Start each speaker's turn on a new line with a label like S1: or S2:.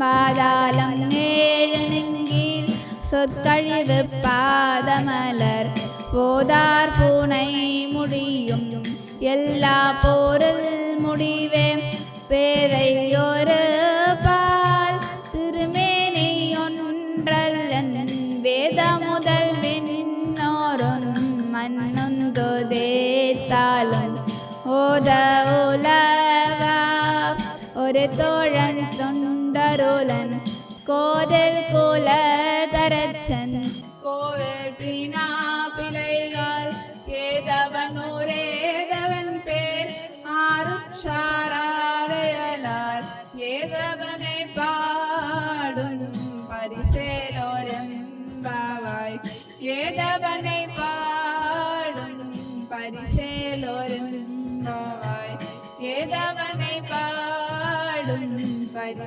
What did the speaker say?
S1: மாதாளம் ஏழு சொற்கழிவு பாதமலர் போதார் பூனை முடியும். எல்லா போரில் முடிவே. பேரை ஒரு பால் திருமேனை ஒன்றல்லன். வேத முதல் வெண்ணோரொன் மண்ணொந்து தேத்தாலும். ஓத உலவா ஒரு தோழன் தொன் കരോലൻ കോതൽ കോലതരച്ചൻ. കോവൽ പ്രീനാ പിളൈകാൽ ഏതവൻ ഒരേതവൻ പേർ ആറുക്ഷാറയലാർ ഏതവനെ പാടും പരിസേലോരമ്പാവായി ഏതവനെ പാടും പരിസേലോരമ്പാവായി ഏതവനെ പാടും പരി